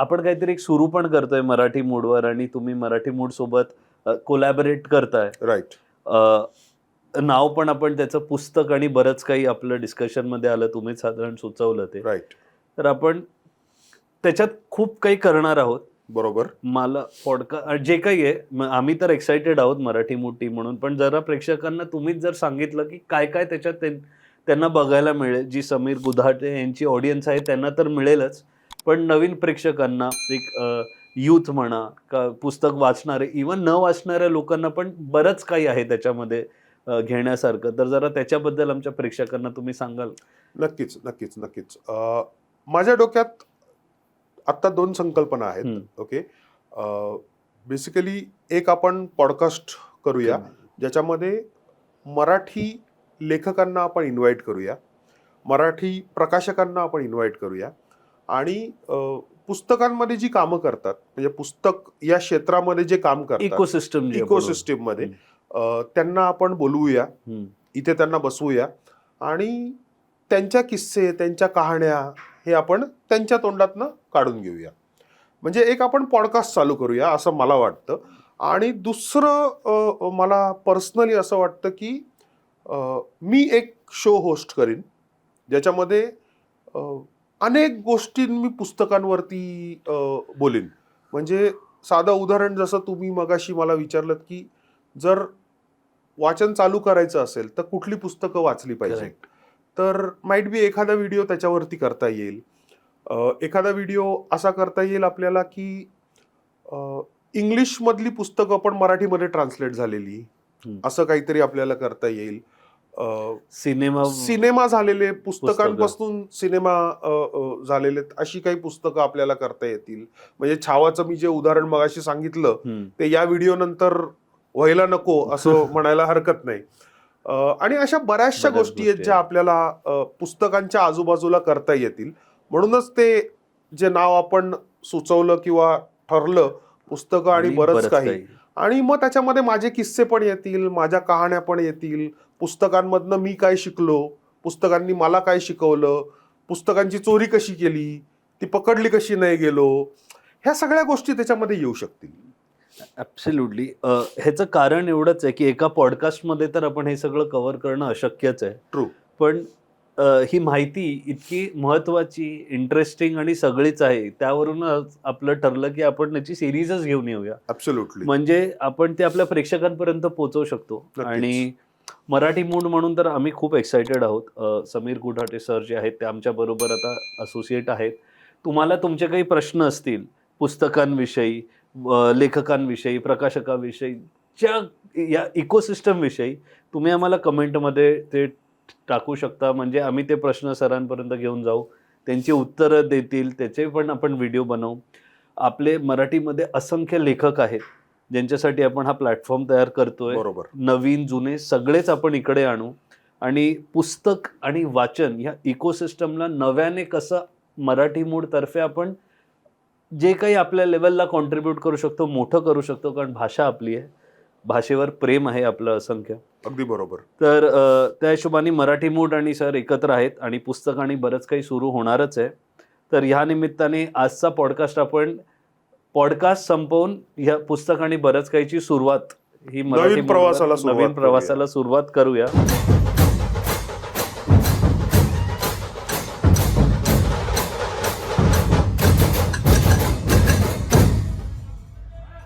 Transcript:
आपण काहीतरी एक सुरू पण करतोय मराठी मूडवर आणि तुम्ही मराठी मूड सोबत कोलॅबरेट करताय. राईट नाव पण आपण त्याचं पुस्तक आणि बरंच काही आपलं डिस्कशनमध्ये आलं तुम्ही साधारण सुचवलं ते. राईट तर आपण त्याच्यात खूप काही करणार आहोत. बरोबर. मला पॉडकास्ट जे काही आहे आम्ही तर एक्साइटेड आहोत मराठी मोठी म्हणून पण जरा प्रेक्षकांना तुम्हीच जर सांगितलं की काय काय त्याच्यात त्यां- त्यांना बघायला मिळेल जी समीर गुधाटे यांची ऑडियन्स आहे त्यांना तर मिळेलच. पण नवीन प्रेक्षकांना एक यूथ म्हणा का पुस्तक वाचणारे इवन न वाचणाऱ्या लोकांना पण बरंच काही आहे त्याच्यामध्ये घेण्यासारखं. तर जरा त्याच्याबद्दल आमच्या प्रेक्षकांना तुम्ही सांगाल. नक्कीच नक्कीच नक्कीच. माझ्या डोक्यात आत्ता दोन संकल्पना आहेत. ओके? बेसिकली एक आपण पॉडकास्ट करूया ज्याच्यामध्ये मराठी लेखकांना आपण इन्व्हाइट करूया मराठी प्रकाशकांना आपण इन्व्हाइट करूया आणि पुस्तकांमध्ये जी कामं करतात म्हणजे पुस्तक या क्षेत्रामध्ये जे काम करतात इकोसिस्टम इकोसिस्टीममध्ये त्यांना आपण बोलवूया इथे त्यांना बसवूया आणि त्यांच्या किस्से त्यांच्या कहाण्या हे आपण त्यांच्या तोंडातनं काढून घेऊया. म्हणजे एक आपण पॉडकास्ट चालू करूया असं मला वाटतं. आणि दुसरं मला पर्सनली असं वाटतं की मी एक शो होस्ट करीन ज्याच्यामध्ये अनेक गोष्टी मी पुस्तकांवरती बोलीन. म्हणजे साधं उदाहरण जसं तुम्ही मगाशी मला विचारलं की जर वाचन चालू करायचं असेल तर कुठली पुस्तकं वाचली पाहिजे? तर माईट बी एखादा व्हिडिओ त्याच्यावरती करता येईल. एखादा व्हिडिओ असा करता येईल आपल्याला की इंग्लिशमधली पुस्तकं पण मराठीमध्ये ट्रान्सलेट झालेली. असं काहीतरी आपल्याला करता येईल. सिनेमा सिनेमा झालेले पुस्तकांपासून सिनेमा झालेले अशी काही पुस्तकं आपल्याला करता येतील. म्हणजे छावाचं मी जे उदाहरण मगाशी सांगितलं. ते या व्हिडिओ नंतर व्हायला नको असं म्हणायला हरकत नाही. आणि अशा बऱ्याचशा बऱ्याच गोष्टी आहेत ज्या. आपल्याला पुस्तकांच्या आजूबाजूला करता येतील. म्हणूनच ते जे नाव आपण सुचवलं किंवा ठरलं पुस्तकं आणि बरंच काही. आणि मग त्याच्यामध्ये माझे किस्से पण येतील माझ्या कहाण्या पण येतील. पुस्तकांमधनं मी काय शिकलो पुस्तकांनी मला काय शिकवलं पुस्तकांची चोरी कशी केली ती पकडली कशी नाही गेलो ह्या सगळ्या गोष्टी त्याच्यामध्ये येऊ शकतील. ऍब्सल्युटली ह्याचं कारण एवढंच आहे की एका पॉडकास्टमध्ये तर आपण हे सगळं कव्हर करणं अशक्यच आहे. True. पण ही माहिती इतकी महत्वाची इंटरेस्टिंग आणि सगळीच आहे त्यावरून आपलं ठरलं की आपण त्याची सिरीजच घेऊन येऊया. ऍब्सोल्युटली म्हणजे आपण ते आपल्या प्रेक्षकांपर्यंत पोहोचवू शकतो. आणि मराठी मूड म्हणून तर आम्ही खूप एक्सायटेड आहोत. समीर गुढाटे सर जे आहेत ते आमच्याबरोबर आता असोसिएट आहेत. तुम्हाला तुमचे काही प्रश्न असतील पुस्तकांविषयी लेखकांविषयी प्रकाशकाविषयी ज्या या इकोसिस्टमविषयी तुम्ही आम्हाला कमेंटमध्ये ते टाकू शकता. म्हणजे आम्ही ते प्रश्न सरांपर्यंत घेऊन जाऊ. त्यांची उत्तरं देतील त्याचे पण आपण व्हिडिओ बनवू. आपले मराठीमध्ये असंख्य लेखक आहेत. ज्यांच्यासाठी आपण हा प्लॅटफॉर्म तयार करतोय. बरोबर. नवीन जुने सगळेच आपण इकडे आणू. आणि पुस्तक आणि वाचन ह्या इकोसिस्टमला नव्याने कसं मराठी मूड तर्फे आपण जे काही आपल्या लेवलला कॉन्ट्रीब्यूट करू शकतो मोठं करू शकतो कारण भाषा आपली आहे. भाषेवर प्रेम आहे आपलं असंख्य. अगदी बरोबर. तर त्या हिशोबाने मराठी मूड आणि सर एकत्र आहेत आणि पुस्तक आणि बरंच काही सुरू होणारच आहे. तर ह्या निमित्ताने आजचा पॉडकास्ट आपण पॉडकास्ट संपवून ह्या पुस्तक आणि बरंच काहीची सुरुवात ही मराठी नवीन प्रवासाला नवीन प्रवासाला सुरुवात करूया.